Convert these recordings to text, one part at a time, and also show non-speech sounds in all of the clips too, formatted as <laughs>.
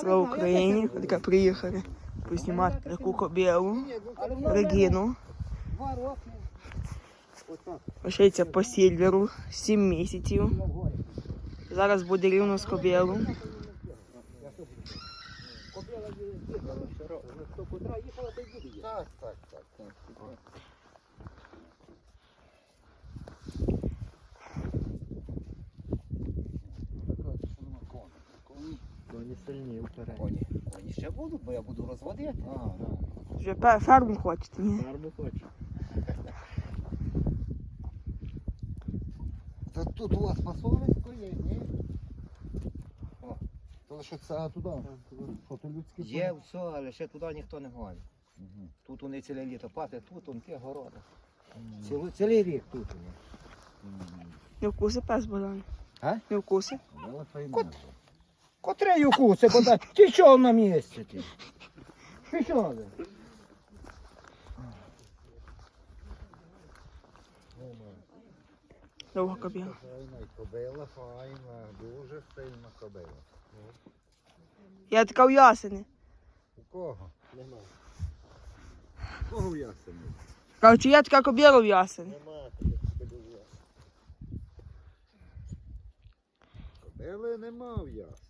Слава Україні! Така приїхали познімати таку кобілу, Регіну. Лишається по сільверу 7 місяців. Зараз буде рівно з кобілу. Так, так. Коні. Коні, ще будуть, бо я буду розводити. А, Вже пе- ферму хочете, ні? Фарбу хочу. Та тут у вас пасовисько є, ні? О, то лише це туди. Що то людські Є все, але ще туди ніхто не гонить. Мгм. Тут вони ціле літо пати, тут он ті городи. Цілий, цілий рік тут вони. Не вкуси пес Богдан? А? Не вкуси? Кот. Котре юку, це подай. Ти що на місці ти? Ти що? Довга кобіла. Файна, кобила файна, дуже сильна кобила. Я така в ясені. У кого? Нема. У кого в ясені? Кажу, я така кобіла в ясені. Нема Кобили нема в ясені.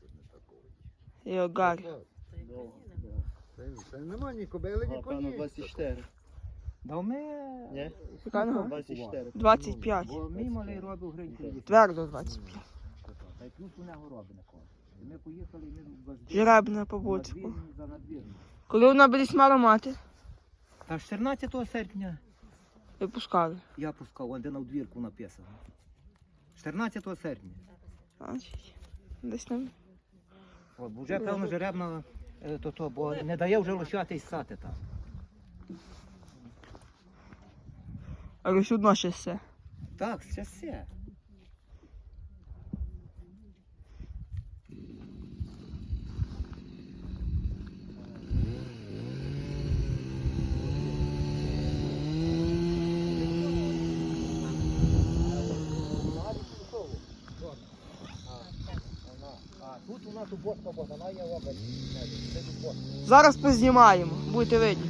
І огар. Це, це нема ні кобили, ні 24. Да ми... Ні? Яка нога? 24. 25. Бо мій малий робив гриньки. Твердо 25. Та й плюс у нього робить. І Ми поїхали, і ми в Жеребна по буцьку. Надвірні, за надвірні. Коли вона буде мала мати, Та 14 серпня випускали. я пускав, он де на двірку написано. 14 серпня. Значить, десь там. От, бо вже певно жеребна, е, то, то, бо не дає вже лошати й сати там. А що одно ще все. Так, це все. Нас уборка вона. Зараз познімаємо, будете видіти.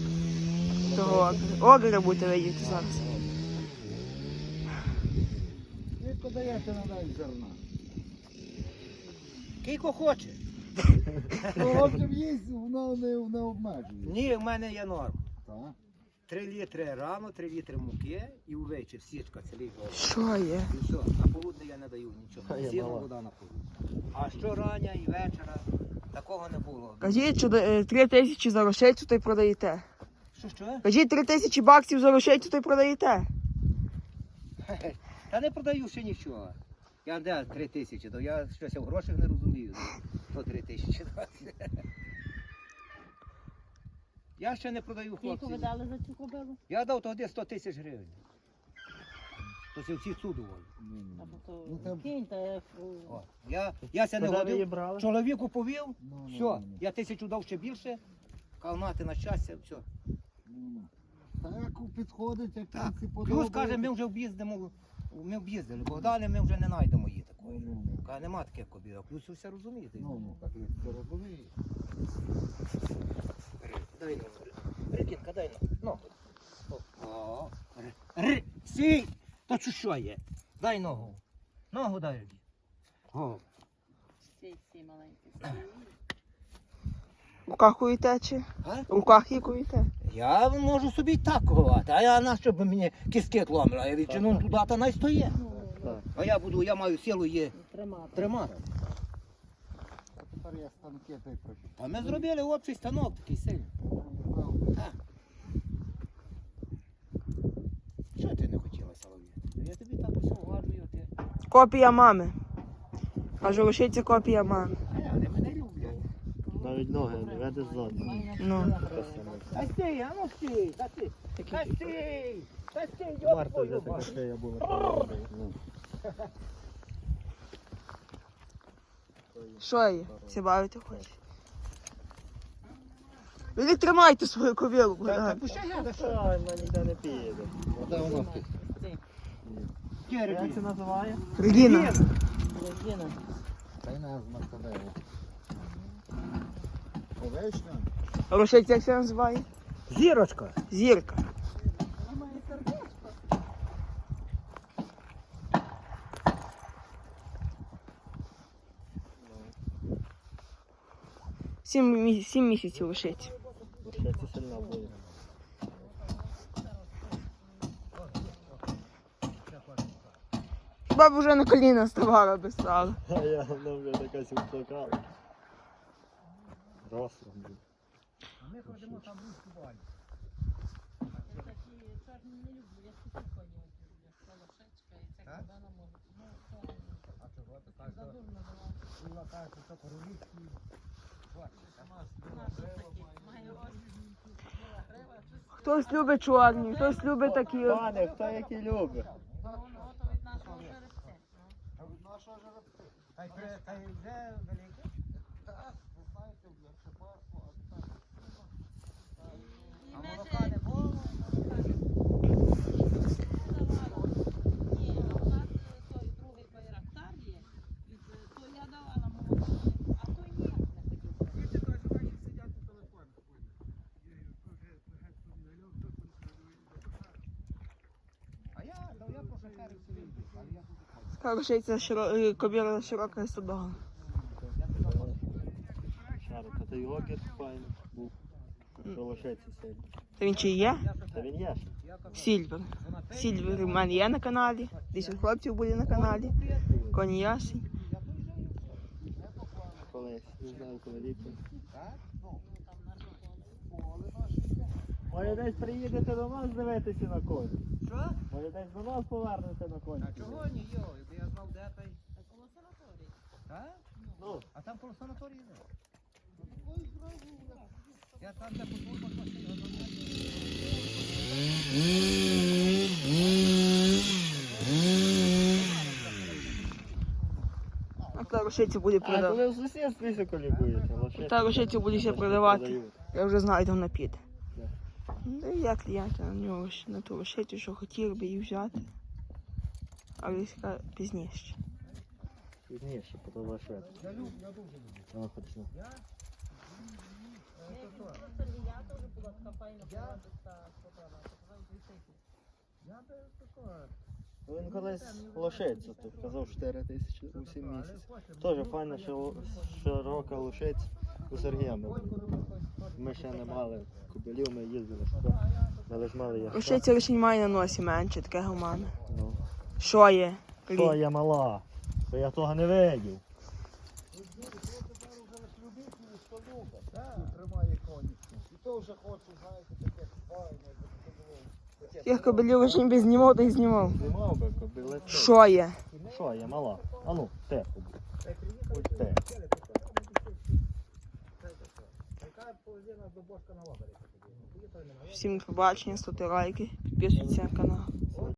Того огра. Огра будете видіти зараз. Скільки даєте на день зерна? Кілько хоче. Ну, в общем, є, воно не, не обмежує. Ні, в мене є норм. Так. 3 літри рано, 3 літри муки і увечері січка цілий год. Що є? І все, на полудне я не даю нічого. Сіла мала. вода на полудне. А що рання і вечора, такого не було. Кажіть, що е, три тисячі за рушейцю то й продаєте. Що що? Кажіть, три тисячі баксів за рушейцю то й продаєте. <laughs> Та не продаю ще нічого. Я де 3 тисячі, то я щось в грошах не розумію. То 3 тисячі. <laughs> Я ще не продаю Скільки ви хлопців. дали за цю кобилу? Я дав тоді 100 тисяч гривень. То це всі цудово. Або то Ну, там- кінь та О, Я, я ся не Куди ви її годив. брали? Чоловіку повів, Ну, ну, все, ну, я тисячу дав ще більше, калнати на щастя, все. Так підходить, як Так. Плюс каже, ми вже об'їздимо, ми об'їздили, бо далі ми вже не знайдемо її. Ну, ну. Нема таких кобілок, плюс ви все розумієте. Ну, ну, так я це розумію. Дай ногу. Рикінка, дай ногу. Ногу. О, ри- ри- Сій! Та чи що є? Дай ногу. Ногу дай. Рикін. О. всі ці маленькі. В руках куєте чи? А? В руках її куєте. Я можу собі і так ховати, а я на що б мені кістки ломила, я відчину туди та най стоїть. Так. А я буду, я маю силу її Тримати. тримати. А тепер я станки той. А ми зробили общий станок такий сильний. Що ти не хотіла солов'я? Я тобі так усе уважую, ти. Копія мами. Кажу, рушейця копія мами. А вони мене люблять. Навіть ноги не ведеш ззаду. Ну. Та стій, а ну стій, та стій, та стій, та стій, йоп така твою шея була. Що є? Всі бавити хочеш? Ви тримайте свою ковілу, Та, пущай я, та що? Що, вона ніде не піде. Де воно ти? Як це називає? Регіна. Регіна. Та й назма кобила. Овечня. Рушить, як це називає? Зірочка. Зірка. Сім, мі- сім місяців лишить. Лошиця сильна буде. Хіба б вже на коліна ставала би стала. А я вона вже така сімплакала. Росла буде. Ми ходимо там в балі. Я такі чорні не люблю, я такі коні люблю. Це лошечка і ця Так? кабана може. Ну, це А чого ти так? задурно була. Була так, що королівські. Хтось любить чорні, хтось любить такі. Пане, хто які любить? Ну, ну, від нашого жеребця. Ну. А від нашого жеребця. Та та й вже велике. Так, ви знаєте, для шипарку, а так. І А ми молока же- не було. Ні, а у нас е, той другий байрактар є. І це- то я давала молоко, а той ніяк не хотів. А я, та я про шахерів собі йду, але я дуже хочу. Скаржиться широ... кобіра широка судога. Шарика, та й огір файний був. Та він чи є? Та він є. Сільвер. Сільвер у мене є на каналі. Десь у хлопців буде на каналі. Коні ясень. Колись, не знаю, коли літо. Може десь приїдете до нас дивитися на коні. Що? Може десь до нас повернете на коні. А чого ні, йо, якби я знав, де той. Та коло санаторії. Так? Ну, А там коло санаторії не. Я там де по службах А та рушиця буде а продавати. коли в сусідстві се колікуєте. Та рушицю буде ще продавати. Я вже знаю, де вона піде. Я клієнта на нього ж на ту рушицю, що хотів би її взяти. Але ска- пізніше. Пізніше, потім лошиці. Я дуже люблю. Я? Я була файна породиста кобила. Казав, «Дивіться, Я. Він колись лошиця тут казав 4 тисячі у 7 місяців. Теж файна широ- широка лошиця у Сергія. Ми ще не мали кобилів, ми їздили сюди. Але ж мали я. Рушиця лише має на носі менше, таке гумане. Ну. Що є? Що я мала? Бо я того не видів. Тих кобилів лише би знімав, та й знімав. Знімав би кобилець. Що є? Що я мала? А ну, тихо. Будь тихо. Всім побачення, ставте лайки, підписуйтесь на канал.